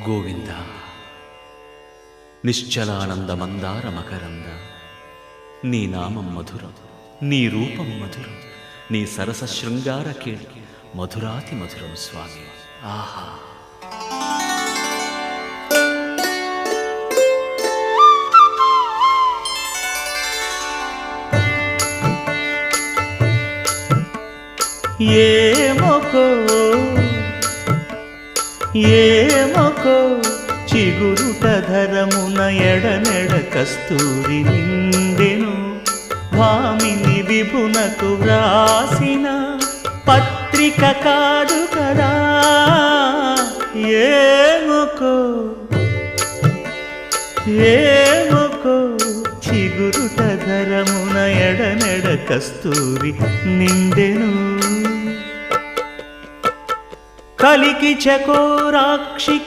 గోవింద. నిశ్చలానందమందార మకరంద నీ నామం మధురం నీ రూపం మధురం నీ సరస శృంగార కేళి మధురాతి మధురం స్వామి. ఆహా. ఏ ఏమొకో ఏ చిగురుట ధరమున ఎడనెడ కస్తూరి నిండెను భామిని విభునకు వ్రాసిన పత్రిక కాడు కదా. ఏముకో ఏముకో చిగురుట ధరమున ఎడనెడ కస్తూరి నిండెను. కలికి చకోరాక్షికి